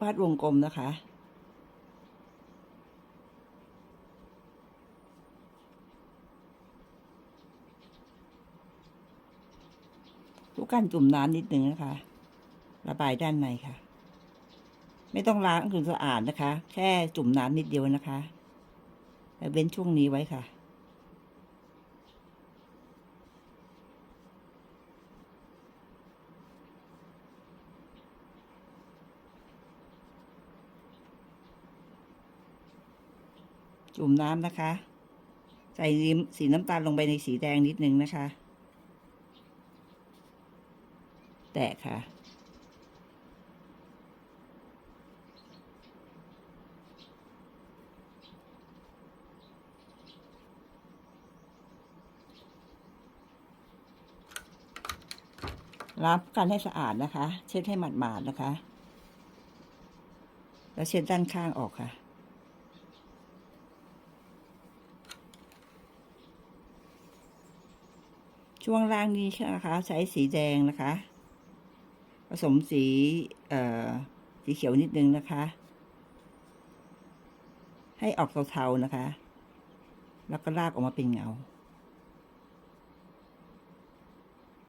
วาดวงกลมนะคะ ทุกการจุ่มน้ำนิดนึงนะคะ ระบายด้านในค่ะ ไม่ต้องล้างถึงสะอาดนะคะ แค่จุ่มน้ำนิดเดียวนะคะแล้วเว้นช่วงนี้ไว้ค่ะ จุ่มน้ำนะคะ ใส่สีน้ำตาลลงไปในสีแดงนิดนึงนะคะ แตะค่ะ ล้างกันให้สะอาดนะคะ เช็ดให้หมาดๆนะคะ แล้วเช็ดด้านข้างออกค่ะ ช่วงล่างนี้นะคะ ใช้สีแดงนะคะ ผสมสีเอ่อสีเขียวนิดนึงนะคะ ให้ออกเทาๆนะคะ แล้วก็ลากออกมาเป็นเงา